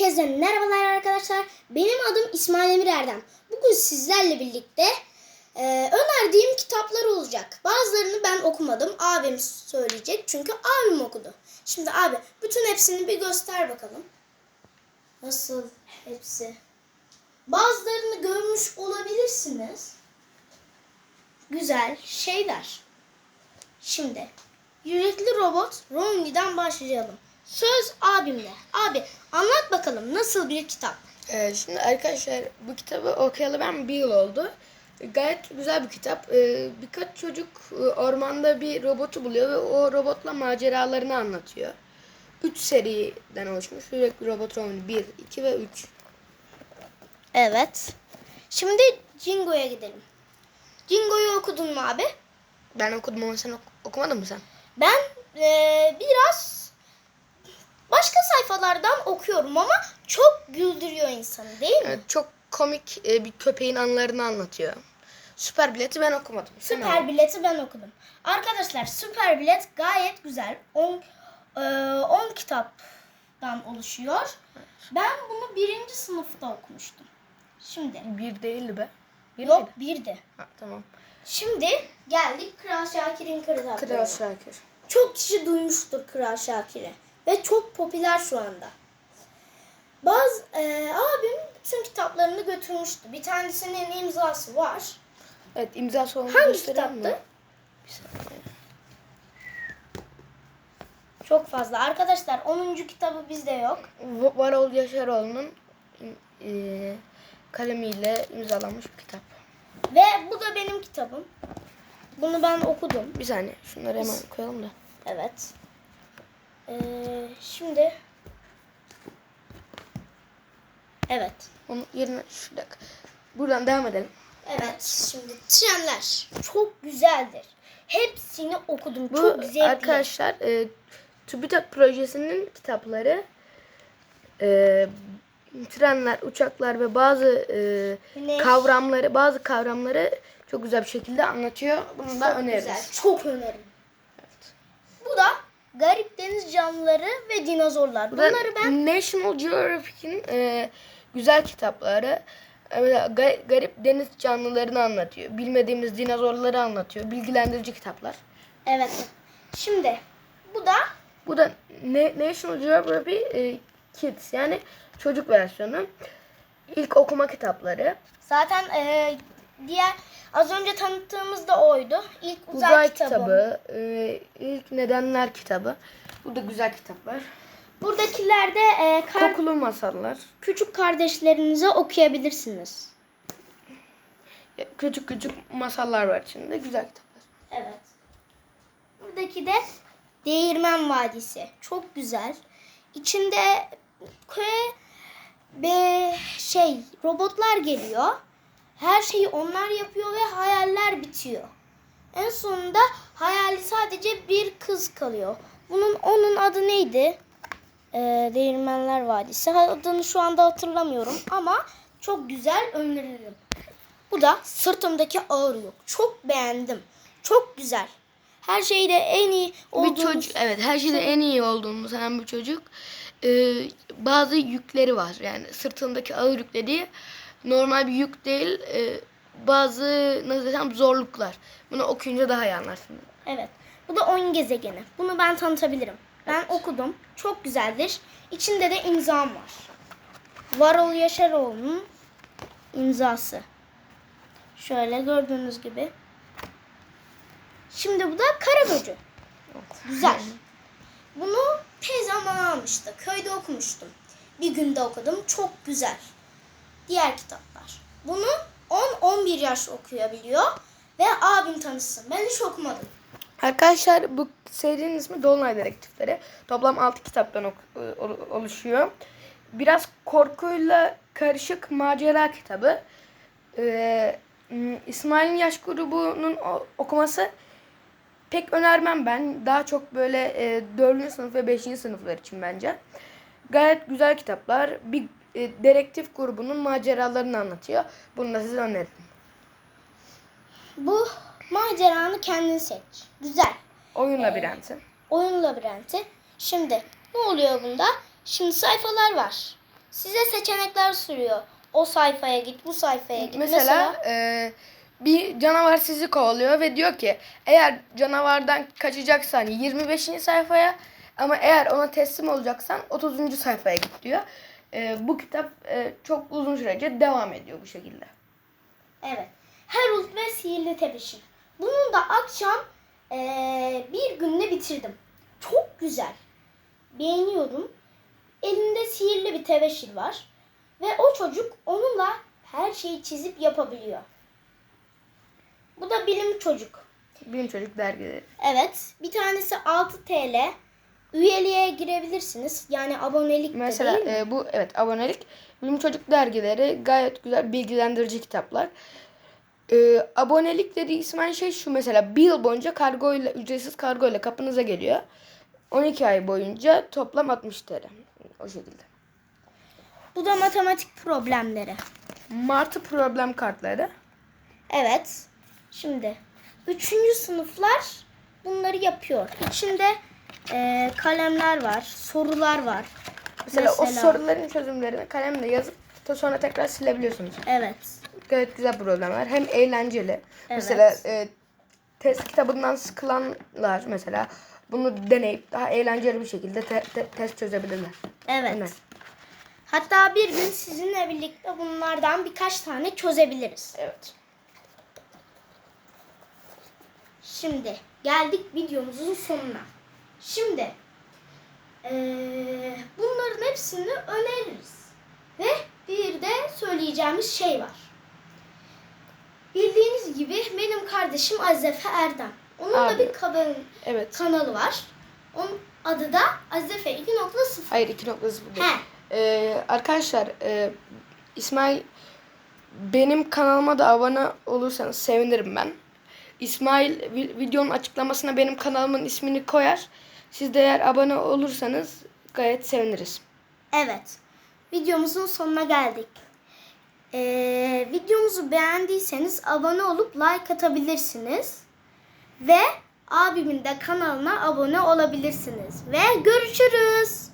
Herkese merhabalar arkadaşlar. Benim adım İsmail Emir Erdem. Bugün sizlerle birlikte e, önerdiğim kitaplar olacak. Bazılarını ben okumadım. Abim söyleyecek çünkü abim okudu. Şimdi abi bütün hepsini bir göster bakalım. Nasıl hepsi? Bazılarını görmüş olabilirsiniz. Güzel şeyler. Şimdi Yürekli Robot Ronnie'den başlayalım. Söz abimle. Abi anlat bakalım nasıl bir kitap? Ee, şimdi arkadaşlar bu kitabı okuyalı ben bir yıl oldu. Gayet güzel bir kitap. Ee, birkaç çocuk e, ormanda bir robotu buluyor ve o robotla maceralarını anlatıyor. Üç seriden oluşmuş. Sürekli Robot Romney 1, 2 ve 3. Evet. Şimdi Jingo'ya gidelim. Jingo'yu okudun mu abi? Ben okudum ama sen ok- okumadın mı sen? Ben biraz başka sayfalardan okuyorum ama çok güldürüyor insanı değil mi? Evet, çok komik e, bir köpeğin anılarını anlatıyor. Süper bileti ben okumadım. Süper. Bilet'i ben okudum. Arkadaşlar Süper Bilet gayet güzel. 10 10 kitaptan oluşuyor. Ben bunu birinci sınıfta okumuştum. Şimdi Bir değildi be. Bir yok miydi? birdi. Ha, tamam. Şimdi geldik Kral Şakir'in kitaplarına. Kral Şakir. Çok kişi duymuştur Kral Şakir'i ve çok popüler şu anda. Bazı e, abim bütün kitaplarını götürmüştü. Bir tanesinin imzası var. Evet imzası olduğunu Hangi mi? kitaptı? Bir saniye. Çok fazla. Arkadaşlar 10. kitabı bizde yok. Va- Varol Yaşaroğlu'nun e, kalemiyle imzalanmış bir kitap. Ve bu da benim kitabım. Bunu ben okudum. Bir saniye şunları hemen koyalım da. Evet. Ee, şimdi Evet. Onun yerine şu dakika. Buradan devam edelim. Evet. Şimdi trenler çok güzeldir. Hepsini okudum. Bu çok zevkli. arkadaşlar e, TÜBİTAK projesinin kitapları e, trenler, uçaklar ve bazı e, Güneş. kavramları, bazı kavramları çok güzel bir şekilde anlatıyor. Bunu da Çok öneririz. güzel. Çok öneririm. Bu da garip deniz canlıları ve dinozorlar. Bunları ben National Geographic'in e, güzel kitapları. E, mesela garip deniz canlılarını anlatıyor. Bilmediğimiz dinozorları anlatıyor. Bilgilendirici kitaplar. evet. Şimdi bu da Bu da National Geography e, Kids yani çocuk versiyonu. İlk okuma kitapları. zaten e, diğer az önce tanıttığımız da oydu. İlk uzay, Uzay kitabı. kitabı. e, ilk Nedenler kitabı. Bu da güzel kitaplar. Buradakiler de e, kar- Kokulu masallar. küçük kardeşlerinize okuyabilirsiniz. Küçük küçük masallar var içinde. Güzel kitaplar. Evet. Buradaki de Değirmen Vadisi. Çok güzel. İçinde köye be şey robotlar geliyor. Her şeyi onlar yapıyor ve hayaller bitiyor. En sonunda hayali sadece bir kız kalıyor. Bunun onun adı neydi? Ee, Değirmenler Vadisi. Adını şu anda hatırlamıyorum ama çok güzel öneririm. Bu da sırtımdaki ağır yok. Çok beğendim. Çok güzel. Her şeyde en iyi Bir olduğunu çocuk evet her şeyde en iyi olduğunu sanan bu çocuk e, bazı yükleri var. Yani sırtındaki ağır yük dediği normal bir yük değil. e, bazı nasıl desem zorluklar. Bunu okuyunca daha iyi anlarsın. Evet. Bu da oyun gezegeni. Bunu ben tanıtabilirim. Ben okudum. Çok güzeldir. İçinde de imzam var. Varol Yaşaroğlu'nun imzası. Şöyle gördüğünüz gibi. Şimdi bu da Karaböcü. Güzel. Bunu teyzem almıştı. Köyde okumuştum. Bir günde okudum. Çok güzel. Diğer kitaplar. Bunu 10-11 yaş okuyabiliyor. Ve abim tanısın. Ben hiç okumadım. Arkadaşlar bu serinin ismi Dolunay Dedektifleri. Toplam 6 kitaptan ol- oluşuyor. Biraz korkuyla karışık macera kitabı. Ee, İsmail'in yaş grubunun okuması pek önermem ben. Daha çok böyle e, 4. sınıf ve 5. sınıflar için bence. Gayet güzel kitaplar. Bir e, dedektif grubunun maceralarını anlatıyor. Bunu da size öneririm. Bu maceranı kendin seç. Güzel. Oyun labirenti. Oyun labirenti. Şimdi ne oluyor bunda? Şimdi sayfalar var. size seçenekler sunuyor. O sayfaya git, bu sayfaya git. Mesela, e, bir canavar sizi kovalıyor ve diyor ki eğer canavardan kaçacaksan 25. sayfaya ama eğer ona teslim olacaksan 30. sayfaya git diyor. E, bu kitap e, çok uzun sürece devam ediyor bu şekilde. Evet. Harold ve Sihirli Tebeşir. Bunun da akşam eee, bir günde bitirdim. Çok güzel. Beğeniyorum. Elinde sihirli bir tebeşir var. Ve o çocuk onunla her şeyi çizip yapabiliyor. Bu da bilim çocuk. Bilim Çocuk dergileri. Evet. Bir tanesi 6 TL. Üyeliğe girebilirsiniz. Yani abonelik de Mesela değil mi? e, bu evet abonelik Bilim Çocuk dergileri gayet güzel bilgilendirici kitaplar. E, abonelik dediği ismen şey şu mesela bir yıl boyunca kargo ile ücretsiz kargo ile kapınıza geliyor. 12 ay boyunca toplam 60 TL. O şekilde. Bu da matematik problemleri. Martı problem kartları. Evet. Şimdi üçüncü sınıflar bunları yapıyor. İçinde e, kalemler var, sorular var. Mesela, o soruların çözümlerini kalemle yazıp da sonra tekrar silebiliyorsunuz. Evet. Gayet güzel problemler. Hem eğlenceli. Mesela e, test kitabından sıkılanlar mesela bunu deneyip daha eğlenceli bir şekilde te- te- test çözebilirler. Evet. Öyle. Hatta bir gün sizinle birlikte bunlardan birkaç tane çözebiliriz. Evet. Şimdi geldik videomuzun sonuna. Şimdi eee, bunların hepsini öneririz. Ve bir de söyleyeceğimiz şey var. Bildiğiniz gibi benim kardeşim Azefe Erdem. Onun da Abi. bir kanal, Evet. kanalı var. Onun adı da Azefe 2.0. Hayır 2.0 değil. He. Ee, arkadaşlar e, İsmail benim kanalıma da abone olursanız sevinirim ben. İsmail vi- videonun açıklamasına benim kanalımın ismini koyar. Siz de eğer abone olursanız gayet seviniriz. Evet. Videomuzun sonuna geldik. Ee, videomuzu beğendiyseniz abone olup like atabilirsiniz. Ve abimin de kanalına abone olabilirsiniz. Ve görüşürüz.